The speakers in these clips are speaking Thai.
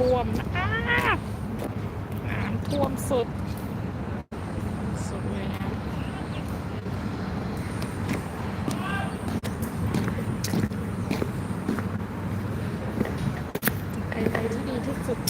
ท่วมนะอ้าน้ำท่วมสุด สุดเลยนะไปไปที่ดีที่สุด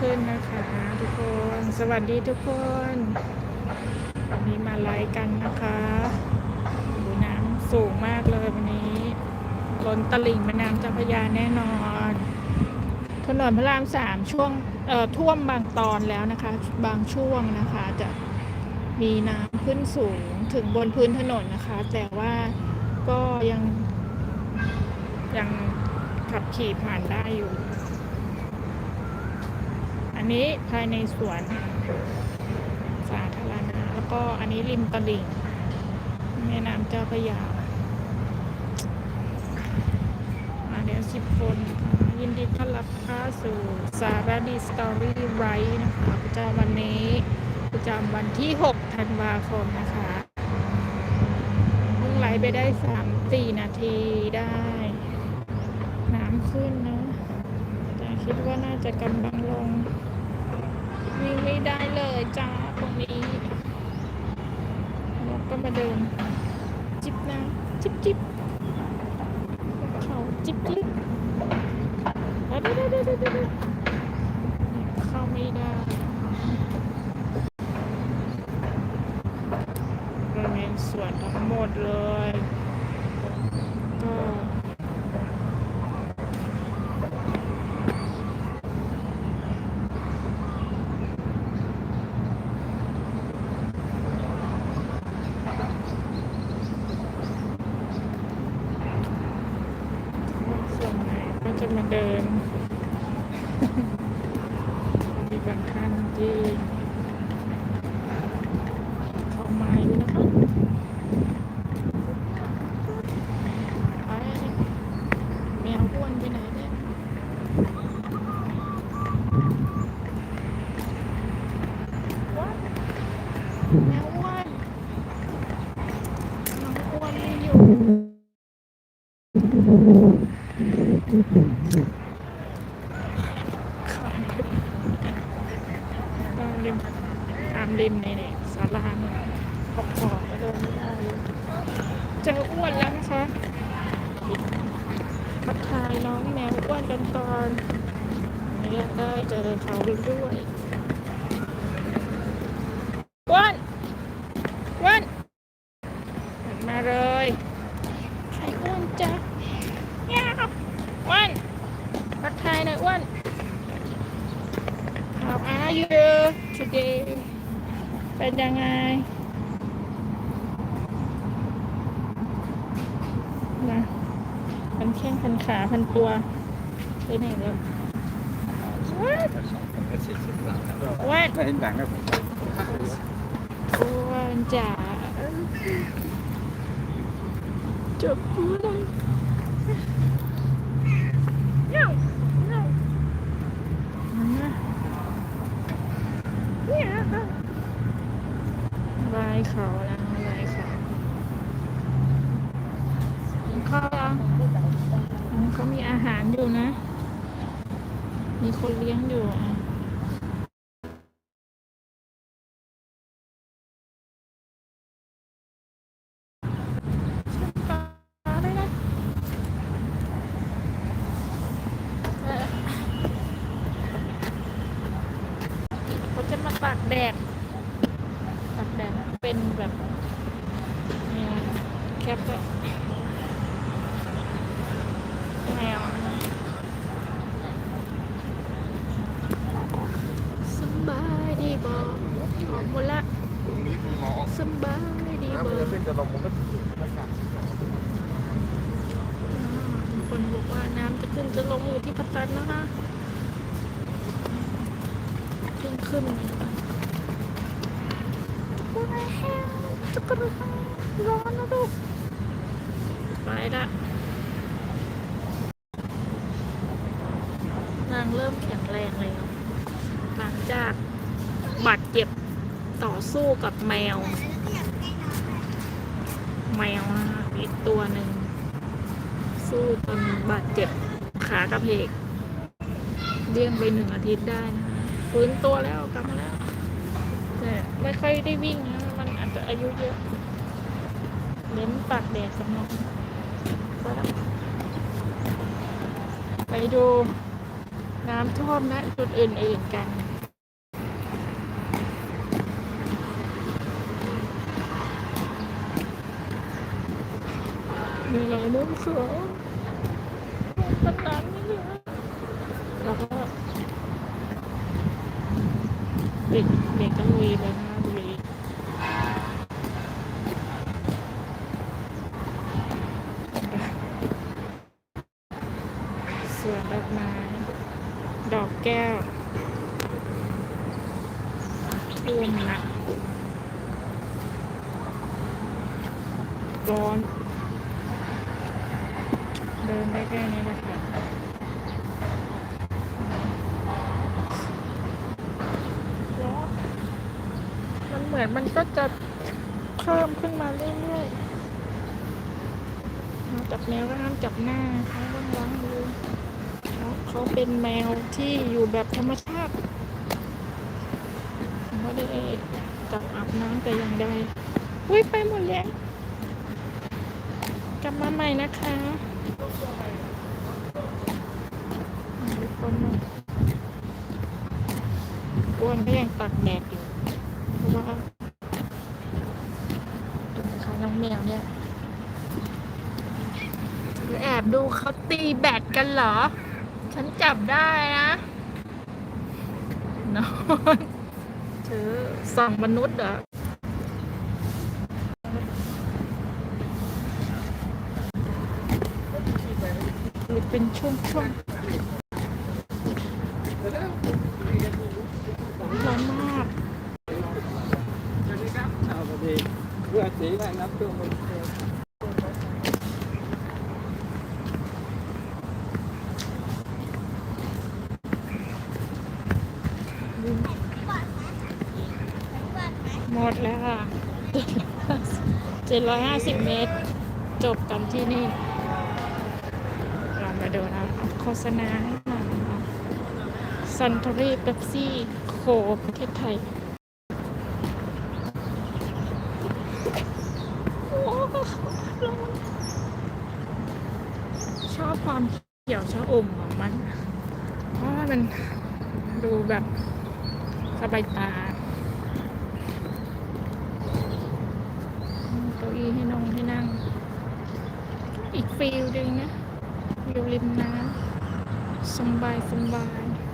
ขึ้นนะคะ ทุกคน สวัสดีทุกคนวันนี้มาไลฟ์กันนะคะดูน้ำสูงมากเลยวันนี้ล้นตลิ่งแม่น้ำเจ้าพระยาแน่นอน ถนนพระรามสามช่วงเอ่อท่วมบางตอนแล้วนะคะ บางช่วงนะคะจะมีน้ำขึ้นสูงถึงบนพื้นถนนนะคะ แต่ว่าก็ยังยังขับขี่ผ่านได้อยู่ นนี้ภายในสวนสาธารณะแล้วก็อันนี้ริมตลิ่งแม่น้ำเจ้าพระยามาเดี๋ยวสิบคนยินดีต้อนรับเข้าสู่สารดีสตอรี่ไรนะคะประจำวันนี้ประจำวันที่ 6 ธันวาคมนะคะเพิ่งไลฟ์ไปได้ 3-4 นาทีได้ น้ำขึ้นนะแต่คิดว่าน่าจะกำลังลง วิ่งไม่ได้เลยจ้าตรงนี้นกก็มาเดิน จิบนะจิบจิบเขาจิบจิบเดี๋ยวเดี๋ยวเดี๋ยวเดี๋ยวเดี๋ยวเข้าไม่ได้บริเวณสวนทั้งหมดเลย ก็ ส่วนไหนก็จะมา เดิน มีบางท่านที่เข้ามาอยู่นะคะไปแมวอ้วนไปไหนเนี่ยว้าวแมวอ้วนน้องอ้วนไม่อยู่ ตอนริมตามริมๆในเนี่ยศาลานขอบขอบไปเดินไม่ได้เลยเจออ้วนแล้วนะคะทักทายน้องแมวอ้วนกันก่อนไม่ได้เจอเขาด้วยอ้วนอ้วนมาเลยใครอ้วนจ๊ะเนี่ยครับอ้วนทักทายหน่อยอ้วน How are you today เป็นยังไงนะพันแข้งพันขาพันตัวไปไหนแล้วว้าวว้าวไม่เห็นหนังครับผมอ้วนจ๋าจบกูเลยเน่าเน่ามาเนี่ยลายเขาแล้วลายเขากินข้าวยังอืมเขามีอาหารอยู่นะ มีคนเลี้ยงอยู่อะเขาจะมาตากแดดตากแดดเป็นแบบเนี่ยแคปแบบแมวสบายดีบอออกหมดละสบายดีบอ ขึ้นจะลงมันก็ถูกนะ คนบอกว่าน้ำจะขึ้นจะลงอยู่ที่พัตันนะคะขึ้นขึ้นว้ายแห้งจะกระร้อนนะลูกไปละนางเริ่มแข็งแรงแล้วหลังจากบาดเจ็บต่อสู้กับแมว แมวนะคะอีกตัวหนึ่ง สู้จนบาดเจ็บขากระเพกเลี้ยงไปหนึ่งอาทิตย์ได้นะคะฟื้นตัวแล้วกลับมาแล้วแต่ไม่ค่อยได้วิ่งนะมันอาจจะอายุเยอะเน้นปากแดดสำนองไปดูน้ำท่วมณจุดอื่นๆกัน มีหลายมุมสวยมันนานนี่เลยแล้วก็เด็กเด็กก็ลุยเลยนะลุยสวนดอกไม้ดอกแก้วท่วมนักร้อน แค่นี้แหละค่ะแล้วมันเหมือนมันก็จะเพิ่มขึ้นมาเรื่อยๆจับแมวก็ห้ามจับหน้าเขาต้องล้างมือเขาเขาเป็นแมวที่อยู่แบบธรรมชาติไม่ได้จับอาบน้ำแต่อย่างใดอุ้ยไปหมดแล้วกลับมาใหม่นะคะ อ้วนก็ยังตากแดดอยู่เพราะว่าดูนะคะน้องแมวเนี่ยแอบดูเขาตีแบดกันเหรอ ฉันจับได้นะนอนเธอส่องมนุษย์เหรอ หรือ เป็นช่วงช่วงๆร้อนมากเพื่อสีนะนับตัวหมดแล้วค่ะเจ็ดร้อยห้าสิบเมตร จบกันที่นี่ ดี๋ยวนะ โฆษณาให้หน่อยนะซันทรีเบปซี่โคประเทศไทยชอบความเขียวชะอมของมัน เพราะมันดูแบบสบายตาเก้าอี้ให้นองให้นั่ง อีกฟิลดึงนะ อยู่ริมน้ำสบายสบาย